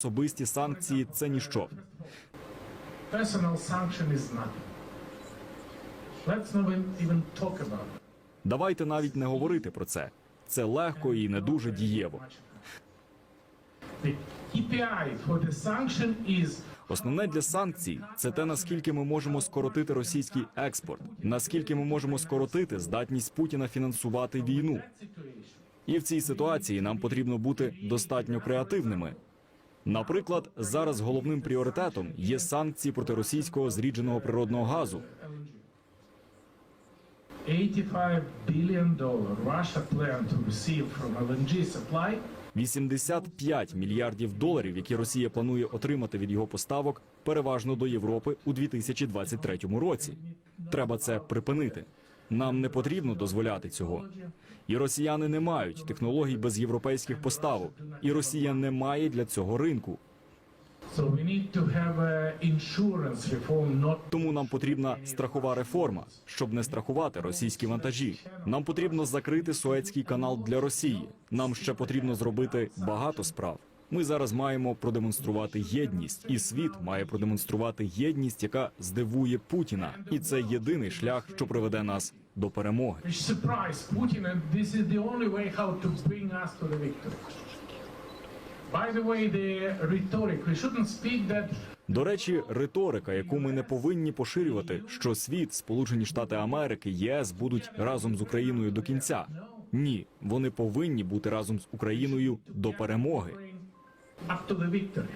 особисті санкції це ніщо. Давайте навіть не говорити про це. Це легко і не дуже дієво. Основне для санкцій це те, наскільки ми можемо скоротити російський експорт, наскільки ми можемо скоротити здатність Путіна фінансувати війну. І в цій ситуації нам потрібно бути достатньо креативними. Наприклад, зараз головним пріоритетом є санкції проти російського зрідженого природного газу. 85 billion dollar Russia plan to receive from LNG supply 85 мільярдів доларів, які Росія планує отримати від його поставок, переважно до Європи у 2023 році. Треба це припинити. Нам не потрібно дозволяти цього. І росіяни не мають технологій без європейських поставок, і Росія не має для цього ринку. Not Тому нам потрібна страхова реформа, щоб не страхувати російські вантажі. Нам потрібно закрити Суецький канал для Росії. Нам ще потрібно зробити багато справ. Ми зараз маємо продемонструвати єдність, і світ має продемонструвати єдність, яка здивує Путіна. І це єдиний шлях, що приведе нас до перемоги. До речі, риторика, яку ми не повинні поширювати, що світ, Сполучені Штати Америки, ЄС будуть разом з Україною до кінця. Ні, вони повинні бути разом з Україною до перемоги. To the victory.